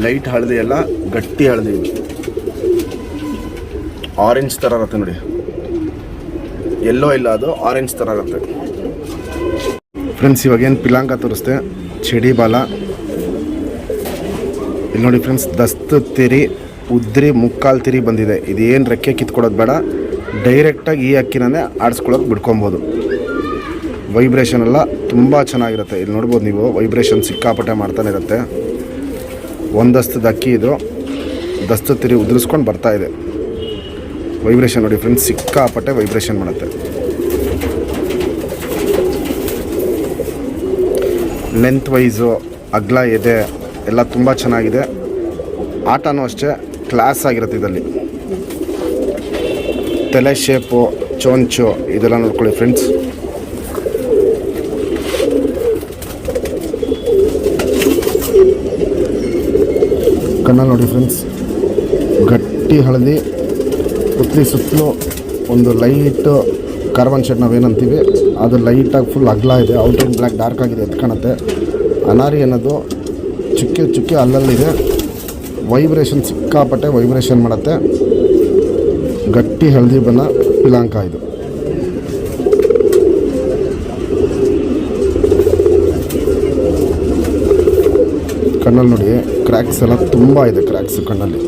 ಲೈಟ್ ಹಳದಿ ಎಲ್ಲ ಗಟ್ಟಿ ಹಳದಿ ಇದು. ಆರೆಂಜ್ ಥರ ಇರುತ್ತೆ ನೋಡಿ. ಎಲ್ಲೋ ಇಲ್ಲ ಅದು ಆರೆಂಜ್ ಥರ ಇರುತ್ತೆ. ಫ್ರೆಂಡ್ಸ್ ಇವಾಗ ಏನು ಪಿಲಾಂಕ ತೋರಿಸ್ತೆ? ಚಡಿ ಬಾಲ ಇಲ್ಲಿ ನೋಡಿ ಫ್ರೆಂಡ್ಸ್ ದಸ್ತು ತಿರಿ, ಉದ್ರಿ, ಮುಕ್ಕಾಲು ತಿರಿ ಬಂದಿದೆ. ಇದೇನು ರೆಕ್ಕೆ ಕಿತ್ಕೊಡೋದು ಬೇಡ. ಡೈರೆಕ್ಟಾಗಿ ಈ ಅಕ್ಕಿನೇ ಆಡಿಸ್ಕೊಳ್ಳೋಕೆ ಬಿಡ್ಕೊಬೋದು. ವೈಬ್ರೇಷನ್ ಎಲ್ಲ ತುಂಬ ಚೆನ್ನಾಗಿರುತ್ತೆ. ಇಲ್ಲಿ ನೋಡ್ಬೋದು ನೀವು ವೈಬ್ರೇಷನ್ ಸಿಕ್ಕಾಪಟ್ಟೆ ಮಾಡ್ತಾನೆ ಇರುತ್ತೆ. ಒಂದಸ್ತದ ಅಕ್ಕಿ ಇದು. ದಸ್ತು ತಿರಿ ಉದುರಿಸ್ಕೊಂಡು ಬರ್ತಾ ಇದೆ. ವೈಬ್ರೇಷನ್ ನೋಡಿ ಫ್ರೆಂಡ್ಸ್ ಸಿಕ್ಕಾಪಟ್ಟೆ ವೈಬ್ರೇಷನ್ ಮಾಡುತ್ತೆ. ಲೆಂತ್ ವೈಸು ಅಗ್ಲ ಇದೆ ಎಲ್ಲ ತುಂಬ ಚೆನ್ನಾಗಿದೆ. ಆಟನೂ ಅಷ್ಟೇ ಕ್ಲಾಸ್ ಆಗಿರುತ್ತೆ ಇದರಲ್ಲಿ. ತಲೆ ಶೇಪು ಚೋಂಚು, ಇದೆಲ್ಲ ನೋಡ್ಕೊಳ್ಳಿ ಫ್ರೆಂಡ್ಸ್ ಕಣ್ಣ ನೋಡಿ ಫ್ರೆಂಡ್ಸ್ ಗಟ್ಟಿ ಹಳದಿ ಸುತ್ತಲೂ ಸುತ್ತಲೂ ಒಂದು ಲೈಟ್ ಕಾರ್ಬನ್ ಶೆಡ್ ನಾವೇನಂತೀವಿ ಅದು ಲೈಟಾಗಿ ಫುಲ್ ಅಗ್ಲ ಇದೆ ಔಟರ್ ಬ್ಲ್ಯಾಕ್ ಡಾರ್ಕ್ ಆಗಿದೆ ಎದ್ದು ಕಾಣುತ್ತೆ. ಅನಾರಿ ಅನ್ನೋದು ಚುಕ್ಕೆ ಚುಕ್ಕೆ ಅಲ್ಲಲ್ಲಿದೆ. ವೈಬ್ರೇಷನ್ ಸಿಕ್ಕಾಪಟ್ಟೆ ವೈಬ್ರೇಷನ್ ಮಾಡುತ್ತೆ. ಗಟ್ಟಿ ಹಳದಿ ಬಣ್ಣ ಪಿಲಾಂಕ ಇದು. ಕಣ್ಣಲ್ಲಿ ನೋಡಿ ಕ್ರ್ಯಾಕ್ಸ್ ಎಲ್ಲ ತುಂಬ ಇದೆ ಕ್ರ್ಯಾಕ್ಸ್ ಕಣ್ಣಲ್ಲಿ.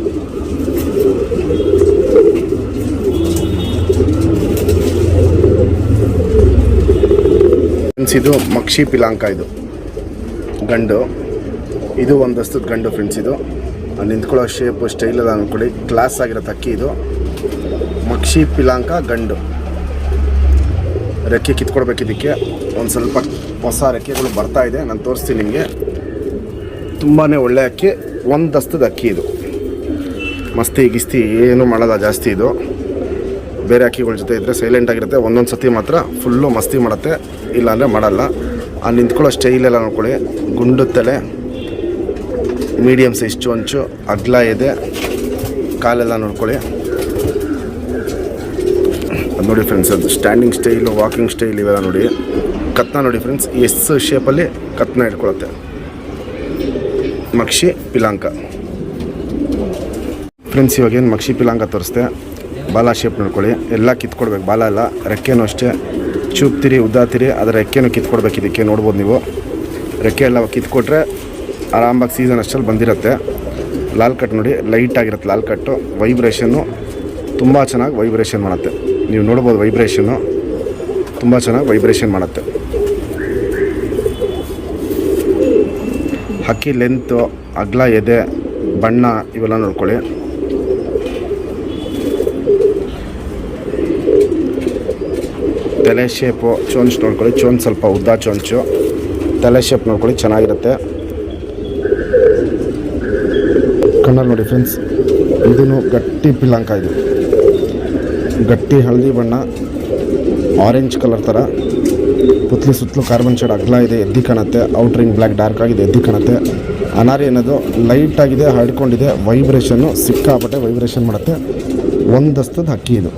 ಫ್ರೆಂಡ್ಸ್, ಇದು ಮಕ್ಷಿ ಪಿಲಾಂಕ ಇದು. ಗಂಡು. ಇದು ಒಂದಷ್ಟು ಗಂಡು ಫ್ರೆಂಡ್ಸ್ ಇದು. ನಿಂತ್ಕೊಳ್ಳೋ ಶೇಪು ಸ್ಟೈಲ್ ಅದು ಅನ್ಕೊಳ್ಳಿ ಕ್ಲಾಸ್ ಆಗಿರೋ ಅಕ್ಕಿ ಇದು. ಮಕ್ಷಿ ಪಿಲಾಂಕ ಗಂಡು. ರೆಕ್ಕೆ ಕಿತ್ಕೊಡ್ಬೇಕು ಇದಕ್ಕೆ. ಒಂದು ಸ್ವಲ್ಪ ಹೊಸ ರೆಕ್ಕೆಗಳು ಬರ್ತಾ ಇದೆ. ನಾನು ತೋರಿಸ್ತೀನಿ ನಿಮಗೆ. ತುಂಬಾ ಒಳ್ಳೆ ಅಕ್ಕಿ. ಒಂದು ದಸ್ತದ ಅಕ್ಕಿ ಇದು. ಮಸ್ತಿ ಗಿಸ್ತಿ ಏನು ಮಾಡೋಲ್ಲ ಜಾಸ್ತಿ ಇದು. ಬೇರೆ ಅಕ್ಕಿಗಳ ಜೊತೆ ಇದ್ದರೆ ಸೈಲೆಂಟ್ ಆಗಿರುತ್ತೆ. ಒಂದೊಂದು ಸತಿ ಮಾತ್ರ ಫುಲ್ಲು ಮಸ್ತಿ ಮಾಡುತ್ತೆ. ಇಲ್ಲಾಂದರೆ ಮಾಡಲ್ಲ. ಆ ನಿಂತ್ಕೊಳ್ಳೋ ಸ್ಟೈಲ್ ಎಲ್ಲ ನೋಡ್ಕೊಳ್ಳಿ. ಗುಂಡು ತಲೆ ಮೀಡಿಯಮ್ ಸೈಜ್ ಚೊಂಚು ಅಗ್ಲ ಇದೆ ಕಾಲೆಲ್ಲ ನೋಡ್ಕೊಳ್ಳಿ. ನೋಡಿ ಫ್ರೆಂಡ್ಸ್ ಅದು ಸ್ಟ್ಯಾಂಡಿಂಗ್ ಸ್ಟೈಲು ವಾಕಿಂಗ್ ಸ್ಟೈಲ್ ಇವೆಲ್ಲ ನೋಡಿ. ಕತ್ನ ನೋಡಿ ಫ್ರೆಂಡ್ಸ್ ಎಸ್ ಶೇಪಲ್ಲಿ ಕತ್ನ ಇಟ್ಕೊಳುತ್ತೆ. ಮಕ್ಷಿ, ಪಿಲಾಂಕ. ಫ್ರೆಂಡ್ಸ್ ಇವಾಗೇನು ಮಕ್ಷಿ, ಪಿಲಾಂಕ ತೋರಿಸ್ದೆ. ಬಾಲ ಶೇಪ್ ನೋಡ್ಕೊಳ್ಳಿ. ಎಲ್ಲ ಕಿತ್ಕೊಡ್ಬೇಕು. ಬಾಲ ಎಲ್ಲ. ರೆಕ್ಕೆನೂ ಅಷ್ಟೇ. ಚೂಪ್ತಿರಿ ಉದ್ದಾತಿರಿ ಅದರ ರೆಕ್ಕೆನೂ ಕಿತ್ಕೊಡ್ಬೇಕು ಇದಕ್ಕೆ. ನೋಡ್ಬೋದು ನೀವು. ರೆಕ್ಕೆ ಎಲ್ಲ ಕಿತ್ಕೊಟ್ರೆ ಆರಾಮಾಗಿ ಸೀಸನ್ ಅಷ್ಟಲ್ಲಿ ಬಂದಿರುತ್ತೆ. ಲಾಲ್ ಕಟ್ ನೋಡಿ. ಲೈಟ್ ಆಗಿರುತ್ತೆ ಲಾಲ್ ಕಟ್ಟು ವೈಬ್ರೇಷನ್ನು ತುಂಬ ಚೆನ್ನಾಗಿ ವೈಬ್ರೇಷನ್ ಮಾಡುತ್ತೆ. ನೀವು ನೋಡ್ಬೋದು ವೈಬ್ರೇಷನ್ನು ತುಂಬ ಚೆನ್ನಾಗಿ ವೈಬ್ರೇಷನ್ ಮಾಡುತ್ತೆ. ಹಕ್ಕಿ ಲೆಂತು ಅಗ್ಲ ಎದೆ, ಬಣ್ಣ ಇವೆಲ್ಲ ನೋಡ್ಕೊಳ್ಳಿ. ತಲೆ ಶೇಪು ಚೋಂಚ್ ನೋಡ್ಕೊಳ್ಳಿ, ಚೋಂಚ್ ಸ್ವಲ್ಪ ಉದ್ದ ಚೋಂಚು. ತಲೆ ಶೇಪ್ ನೋಡ್ಕೊಳ್ಳಿ, ಚೆನ್ನಾಗಿರುತ್ತೆ. ಕಣ್ಣಲ್ಲಿ ನೋಡಿ ಫ್ರೆಂಡ್ಸ್ ಇದೂ ಗಟ್ಟಿ ಪಿಲಾಂಕ ಇದು. ಗಟ್ಟಿ ಹಳದಿ ಬಣ್ಣ ಆರೆಂಜ್ ಕಲರ್ ಥರ ಪುತ್ಲಿ ಸುತ್ತಲೂ ಕಾರ್ಬನ್ ಶೇಡ್ ಅಗ್ಲ ಇದೆ, ಎದ್ದಿ ಕಾಣುತ್ತೆ. ಔಟ್ರಿಂಗ್ ಬ್ಲ್ಯಾಕ್ ಡಾರ್ಕ್ ಆಗಿದೆ, ಎದ್ದಿ ಕಾಣುತ್ತೆ. ಅನಾರಿ ಅನ್ನೋದು ಲೈಟ್ ಆಗಿದೆ ವೈಬ್ರೇಷನ್ನು ಸಿಕ್ಕಾಪಟ್ಟೆ ವೈಬ್ರೇಷನ್ ಮಾಡುತ್ತೆ. ಒಂದಸ್ತದ ಅಕ್ಕಿ ಇದು.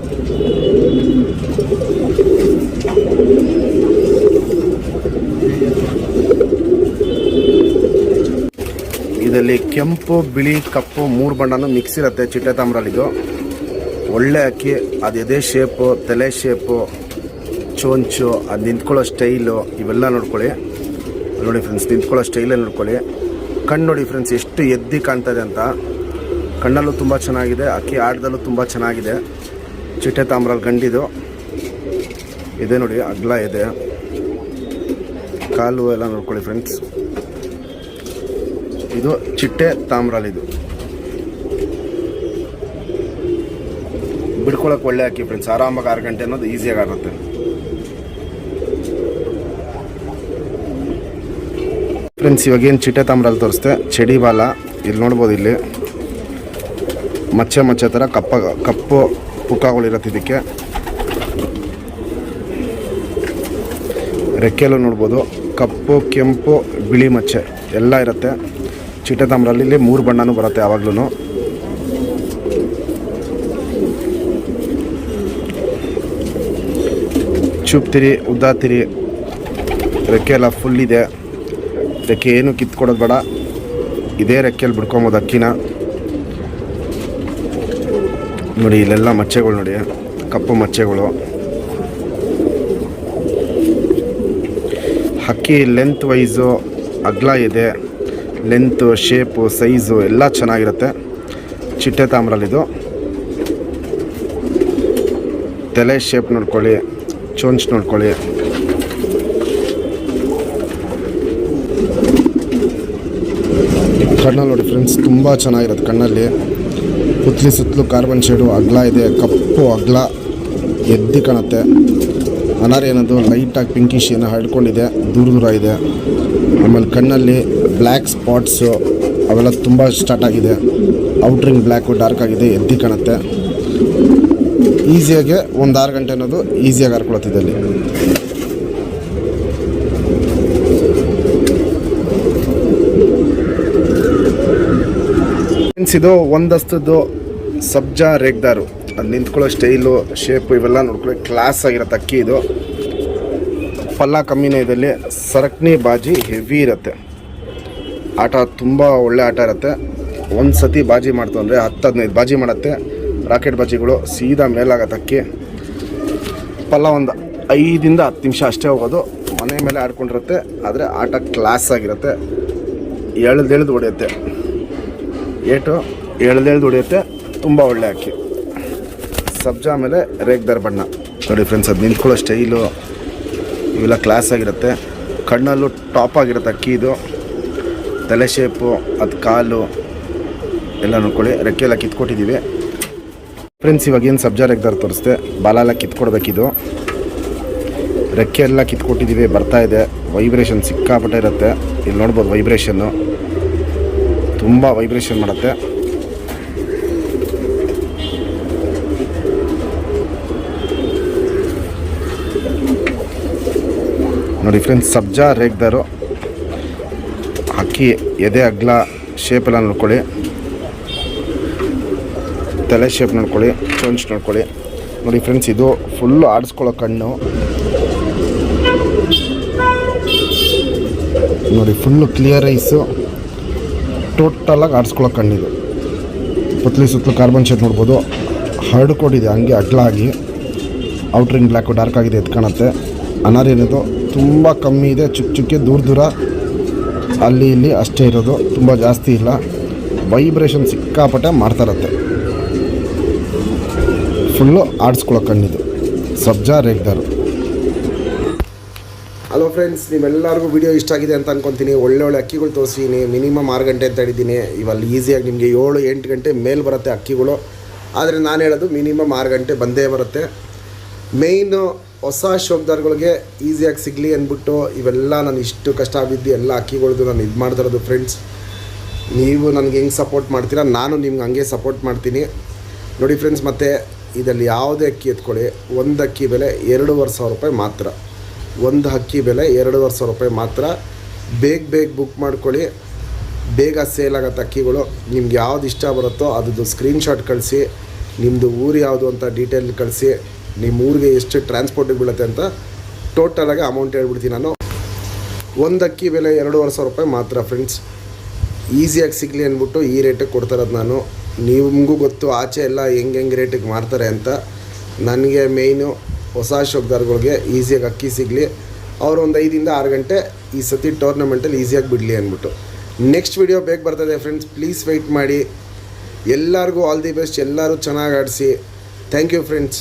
ಇದರಲ್ಲಿ ಕೆಂಪು, ಬಿಳಿ, ಕಪ್ಪು ಮೂರು ಬಣ್ಣನೂ ಮಿಕ್ಸ್ ಇರುತ್ತೆ ಚಿಟ್ಟೆ ತಾಮ್ರಲ್ಲಿದು ಒಳ್ಳೆ ಅಕ್ಕಿ, ಅದು ಎದೆ ಶೇಪು ತಲೆ ಶೇಪು ಚೋಂಚು, ಅದು ನಿಂತ್ಕೊಳ್ಳೋ ಸ್ಟೈಲು ಇವೆಲ್ಲ ನೋಡ್ಕೊಳ್ಳಿ. ನೋಡಿ ಫ್ರೆಂಡ್ಸ್ ನಿಂತ್ಕೊಳ್ಳೋ ಸ್ಟೈಲೇ ನೋಡ್ಕೊಳ್ಳಿ. ಕಣ್ಣು ನೋಡಿ ಫ್ರೆಂಡ್ಸ್ ಎಷ್ಟು ಎದ್ದಿ ಕಾಣ್ತದೆ ಅಂತ. ಕಣ್ಣಲ್ಲೂ ತುಂಬ ಚೆನ್ನಾಗಿದೆ, ಅಕ್ಕಿ ಆಟದಲ್ಲೂ ತುಂಬ ಚೆನ್ನಾಗಿದೆ. ಚಿಟ್ಟೆ ತಾಮ್ರಲ್ಲಿ ಗಂಡಿದು. ಇದೆ ನೋಡಿ, ಅಗ್ಲ ಇದೆ ಕಾಲು ಎಲ್ಲ ನೋಡ್ಕೊಳ್ಳಿ ಫ್ರೆಂಡ್ಸ್ ಇದು ಚಿಟ್ಟೆ ತಾಮ್ರಲ್ ಇದು. ಬಿಡ್ಕೊಳಕ್ಕೆ ಒಳ್ಳೆ ಹಾಕಿ ಫ್ರೆಂಡ್ಸ್ ಆರಾಮಾಗಿ ಆರು ಗಂಟೆ ಅನ್ನೋದು ಈಸಿಯಾಗಿ ಆಗುತ್ತೆ. ಫ್ರೆಂಡ್ಸ್ ಇವಾಗ ಏನು ಚಿಟ್ಟೆ ತಾಮ್ರಲ್ಲಿ ತೋರಿಸ್ತೆ ಚಡಿ ಬಾಲ, ಇಲ್ಲಿ ನೋಡ್ಬೋದು ಇಲ್ಲಿ. ಮಚ್ಚೆ ಮಚ್ಚೆ ಥರ ಕಪ್ಪ, ಕಪ್ಪು ಪುಕ್ಕಗಳಿರತ್ತೆ ಇದಕ್ಕೆ. ರೆಕ್ಕೆಲ್ಲೂ ನೋಡ್ಬೋದು. ಕಪ್ಪು, ಕೆಂಪು, ಬಿಳಿ ಮಚ್ಚೆ, ಎಲ್ಲ ಇರುತ್ತೆ. ಚಿಟ್ಟೆ ತಾಮ್ರಲ್ಲಿ ಮೂರು ಬಣ್ಣನೂ ಬರುತ್ತೆ ಯಾವಾಗ್ಲೂ ಚುಪ್ತಿರಿ ಉದ್ದಾತಿರಿ ರೆಕ್ಕೆ ಎಲ್ಲ ಫುಲ್ ಇದೆ. ರೆಕ್ಕೆ ಏನು ಕಿತ್ಕೊಡೋದು ಬೇಡ. ಇದೇ ರೆಕ್ಕೆಯಲ್ಲಿ ಬಿಡ್ಕೊಬೋದು ಅಕ್ಕಿನ. ನೋಡಿ, ಇಲ್ಲೆಲ್ಲ ಮಚ್ಚೆಗಳು ನೋಡಿ, ಕಪ್ಪು ಮಚ್ಚೆಗಳು. ಹಕ್ಕಿ ಲೆಂತ್ ವೈಸು ಅಗ್ಲ ಇದೆ. ಲೆಂತು, ಶೇಪು, ಸೈಜು ಎಲ್ಲ ಚೆನ್ನಾಗಿರುತ್ತೆ. ಚಿಟ್ಟೆ ತಾಮ್ರಲ್ಲಿದು. ತಲೆ ಶೇಪ್ ನೋಡ್ಕೊಳ್ಳಿ, ಚೊಂಚ್ ನೋಡ್ಕೊಳ್ಳಿ. ಕಣ್ಣಲ್ಲಿ ನೋಡಿ ಫ್ರೆಂಡ್ಸ್, ತುಂಬ ಚೆನ್ನಾಗಿರುತ್ತೆ ಕಣ್ಣಲ್ಲಿ. ಪುತ್ಲಿ ಸುತ್ತಲೂ ಕಾರ್ಬನ್ ಶೇಡು, ಅಗ್ಲ ಇದೆ, ಕಪ್ಪು ಅಗ್ಲ ಎದ್ದು ಕಾಣುತ್ತೆ. ಅನಾರ ಏನದು, ಲೈಟಾಗಿ ಪಿಂಕಿಶ್ ಏನೋ ಹರ್ಡ್ಕೊಂಡಿದೆ, ದೂರ ದೂರ ಇದೆ. ಆಮೇಲೆ ಕಣ್ಣಲ್ಲಿ ಬ್ಲ್ಯಾಕ್ ಸ್ಪಾಟ್ಸು ಅವೆಲ್ಲ ತುಂಬ ಸ್ಟಾರ್ಟ್ ಆಗಿದೆ. ಔಟ್ರಿಂಗ್ ಬ್ಲ್ಯಾಕು ಡಾರ್ಕ್ ಆಗಿದೆ, ಎದ್ದಿ ಕಾಣುತ್ತೆ. ಈಸಿಯಾಗಿ ಒಂದು ಆರು ಗಂಟೆ ಅನ್ನೋದು ಈಸಿಯಾಗಿ ಹರ್ಕೊಳತ್ತಿದೆ ಅಲ್ಲಿ ಇದು ಒಂದಸ್ತದ್ದು ಸಬ್ಜಾ ರೇಗ್ದಾರು. ಅದು ನಿಂತ್ಕೊಳ್ಳೋ ಸ್ಟೈಲು ಶೇಪು ಇವೆಲ್ಲ ನೋಡ್ಕೊಳ್ಳಿ ಕ್ಲಾಸ್ ಆಗಿರೋ ಅಕ್ಕಿ ಇದು. ಪಲ್ಲ ಕಮ್ಮಿನೇ ಇದರಲ್ಲಿ ಸರಕ್ನಿ ಬಾಜಿ ಹೆವಿ ಇರುತ್ತೆ. ಆಟ ತುಂಬ ಒಳ್ಳೆ ಆಟ ಇರುತ್ತೆ. ಒಂದು ಸತಿ ಬಾಜಿ ಮಾಡ್ತು ಅಂದರೆ ಹತ್ತು ಹದಿನೈದು ಬಾಜಿ ಮಾಡುತ್ತೆ. ರಾಕೆಟ್ ಬಾಜಿಗಳು ಸೀದಾ ಮೇಲಾಗತ್ತೆ ಅಕ್ಕಿ ಪಲ್ಲ ಒಂದು ಐದಿಂದ ಹತ್ತು ನಿಮಿಷ ಅಷ್ಟೇ ಹೋಗೋದು. ಮನೆ ಮೇಲೆ ಆಡ್ಕೊಂಡಿರುತ್ತೆ, ಆದರೆ ಆಟ ಕ್ಲಾಸ್ ಆಗಿರುತ್ತೆ. ಎಳ್ದೆಳ್ದು ಹೊಡೆಯುತ್ತೆ. ಏಟು ಎಳ್ದೆಳ್ದು ಹೊಡೆಯುತ್ತೆ, ತುಂಬ ಒಳ್ಳೆ ಅಕ್ಕಿ ಸಬ್ಜಾ ಮೇಲೆ ರೇಗ್ದಾರ್ ಬಣ್ಣ ನೋಡಿ ಫ್ರೆಂಡ್ಸ್ ಅದು ನಿಂತ್ಕೊಳ್ಳೋ ಸ್ಟೈಲು ಇವೆಲ್ಲ ಕ್ಲಾಸ್ ಆಗಿರುತ್ತೆ. ಕಣ್ಣಲ್ಲೂ ಟಾಪ್ ಆಗಿರುತ್ತೆ ಅಕ್ಕಿ ಇದು. ತಲೆ ಶೇಪು ಅದು ಕಾಲು ಎಲ್ಲ ನೋಡ್ಕೊಳ್ಳಿ ರೆಕ್ಕೆ ಎಲ್ಲ ಕಿತ್ಕೊಟ್ಟಿದ್ದೀವಿ ಫ್ರೆಂಡ್ಸ್ ಇವಾಗ ಏನು ಸಬ್ಜಾ ಎಗ್ದಾರ ತೋರಿಸ್ದೆ? ಬಾಲ ಎಲ್ಲ ಕಿತ್ಕೊಡ್ಬೇಕಿದು. ರೆಕ್ಕೆ ಎಲ್ಲ ಕಿತ್ಕೊಟ್ಟಿದ್ದೀವಿ ಬರ್ತಾ ಇದೆ. ವೈಬ್ರೇಷನ್ ಸಿಕ್ಕಾಪಟ್ಟೆ ಇರುತ್ತೆ. ಇಲ್ಲಿ ನೋಡ್ಬೋದು ವೈಬ್ರೇಷನ್ನು ತುಂಬ ವೈಬ್ರೇಷನ್ ಮಾಡುತ್ತೆ. ನೋಡಿ ಫ್ರೆಂಡ್ಸ್ ಸಬ್ಜಾ ರೇಗ್ದಾರು ಅಕ್ಕಿ, ಎದೆ, ಅಗ್ಲ ಶೇಪೆಲ್ಲ ನೋಡ್ಕೊಳ್ಳಿ. ತಲೆ ಶೇಪ್ ನೋಡ್ಕೊಳ್ಳಿ ಚೊಂಚ್ ನೋಡ್ಕೊಳ್ಳಿ. ನೋಡಿ ಫ್ರೆಂಡ್ಸ್ ಇದು ಫುಲ್ಲು ಆಡಿಸ್ಕೊಳ್ಳೋ ಕಣ್ಣು. ನೋಡಿ ಫುಲ್ಲು ಕ್ಲಿಯರ್ ಐಸು ಟೋಟಲಾಗಿ ಆಡಿಸ್ಕೊಳ್ಳೋ ಕಣ್ಣಿದು ಪುತ್ಲಿ ಸುತ್ತಲೂ ಕಾರ್ಬನ್ ಶೇಟ್ ನೋಡ್ಬೋದು. ಹರಡ್ಕೊಂಡಿದೆ ಹಂಗೆ ಅಗ್ಲಾಗಿ ಔಟ್ರಿಂಗ್ ಬ್ಲ್ಯಾಕು ಡಾರ್ಕ್ ಆಗಿದೆ ಎತ್ಕೊಳತ್ತೆ ಅನಾರ್ ಏನಿದು ತುಂಬ ಕಮ್ಮಿ ಇದೆ ಚುಕ್ಕ ಚುಕ್ಕೆ ದೂರ ದೂರ. ಅಲ್ಲಿ ಇಲ್ಲಿ ಅಷ್ಟೇ ಇರೋದು. ತುಂಬ ಜಾಸ್ತಿ ಇಲ್ಲ. ವೈಬ್ರೇಷನ್ ಸಿಕ್ಕಾಪಟ್ಟೆ ಮಾಡ್ತಾರತ್ತೆ ಫುಲ್ಲು ಆಡಿಸ್ಕೊಳ್ಳೋ ಕಣ್ಣಿದು ಸಬ್ಜಾ ರೇಗ್ದಾರು. ಹಲೋ ಫ್ರೆಂಡ್ಸ್ ನಿಮ್ಮೆಲ್ಲರಿಗೂ ವಿಡಿಯೋ ಇಷ್ಟ ಆಗಿದೆ ಅಂತ ಅನ್ಕೊತೀನಿ. ಒಳ್ಳೆ ಅಕ್ಕಿಗಳು ತೋರಿಸಿದ್ದೀನಿ ಮಿನಿಮಮ್ ಆರು ಗಂಟೆ ಅಂತ ಹೇಳಿದ್ದೀನಿ. ಇವಲ್ಲಿ ಈಸಿಯಾಗಿ ನಿಮಗೆ ಏಳು, ಎಂಟು ಗಂಟೆ ಮೇಲೆ ಬರುತ್ತೆ ಅಕ್ಕಿಗಳು. ಆದರೆ ನಾನು ಹೇಳೋದು ಮಿನಿಮಮ್ ಆರು ಗಂಟೆ ಬಂದೇ ಬರುತ್ತೆ. ಮೇಯ್ನು ಹೊಸ ಶೋಕ್ದಾರ್ಗಳಿಗೆ ಈಸಿಯಾಗಿ ಸಿಗಲಿ ಅಂದ್ಬಿಟ್ಟು ಇವೆಲ್ಲ ನಾನು ಇಷ್ಟು ಕಷ್ಟ ಬಿದ್ದು ಎಲ್ಲ ಅಕ್ಕಿಗಳ್ದು ನಾನು ಇದು ಮಾಡ್ತಿರೋದು ಫ್ರೆಂಡ್ಸ್ ನೀವು ನನಗೆ ಹೆಂಗೆ ಸಪೋರ್ಟ್ ಮಾಡ್ತೀರಾ? ನಾನು ನಿಮ್ಗೆ ಹಂಗೆ ಸಪೋರ್ಟ್ ಮಾಡ್ತೀನಿ. ನೋಡಿ ಫ್ರೆಂಡ್ಸ್ ಮತ್ತು ಇದರಲ್ಲಿ ಯಾವುದೇ ಅಕ್ಕಿ ಎತ್ಕೊಳ್ಳಿ. ಒಂದು ಅಕ್ಕಿ ಬೆಲೆ ಎರಡೂವರೆ ಸಾವಿರ ರೂಪಾಯಿ ಮಾತ್ರ. ಒಂದು ಅಕ್ಕಿ ಬೆಲೆ ಎರಡೂವರೆ ಸಾವಿರ ರೂಪಾಯಿ ಮಾತ್ರ. ಬೇಗ ಬೇಗ ಬುಕ್ ಮಾಡ್ಕೊಳ್ಳಿ. ಬೇಗ ಸೇಲ್ ಆಗತ್ತೆ ಅಕ್ಕಿಗಳು ನಿಮ್ಗೆ ಯಾವ್ದು ಇಷ್ಟ ಬರುತ್ತೋ ಅದ್ರದ್ದು ಸ್ಕ್ರೀನ್ಶಾಟ್ ಕಳಿಸಿ ನಿಮ್ಮದು ಊರು ಯಾವುದು ಅಂತ ಡೀಟೇಲ್ ಕಳಿಸಿ ನಿಮ್ಮ ಊರಿಗೆ ಎಷ್ಟು ಟ್ರಾನ್ಸ್ಪೋರ್ಟಿಗೆ ಬೀಳುತ್ತೆ ಅಂತ ಟೋಟಲಾಗಿ ಅಮೌಂಟ್ ಹೇಳ್ಬಿಡ್ತೀನಿ ನಾನು. ಒಂದು ಅಕ್ಕಿ ಬೆಲೆ ಎರಡೂವರೆ ಸಾವಿರ ರೂಪಾಯಿ ಮಾತ್ರ ಫ್ರೆಂಡ್ಸ್ ಈಸಿಯಾಗಿ ಸಿಗಲಿ ಅಂದ್ಬಿಟ್ಟು ಈ ರೇಟಿಗೆ ಕೊಡ್ತಾರದು ನಾನು. ನಿಮಗೂ ಗೊತ್ತು, ಆಚೆ ಎಲ್ಲ ಹೆಂಗೆ ಹೆಂಗೆ ರೇಟಿಗೆ ಮಾರ್ತಾರೆ ಅಂತ. ನನಗೆ ಮೇಯ್ನು ಹೊಸ ಶೋಕ್ದಾರ್ಗಳಿಗೆ ಈಸಿಯಾಗಿ ಅಕ್ಕಿ ಸಿಗಲಿ. ಅವರು ಒಂದು ಐದಿಂದ ಆರು ಗಂಟೆ ಈ ಸತಿ ಟೋರ್ನಮೆಂಟಲ್ಲಿ ಈಸಿಯಾಗಿ ಬಿಡಲಿ ಅಂದ್ಬಿಟ್ಟು. ನೆಕ್ಸ್ಟ್ ವಿಡಿಯೋ ಬೇಗ ಬರ್ತದೆ ಫ್ರೆಂಡ್ಸ್ ಪ್ಲೀಸ್ ವೆಯ್ಟ್ ಮಾಡಿ. ಎಲ್ಲರಿಗೂ ಆಲ್ ದಿ ಬೆಸ್ಟ್ ಎಲ್ಲರೂ ಚೆನ್ನಾಗಿ ಆಡಿಸಿ. Thank you friends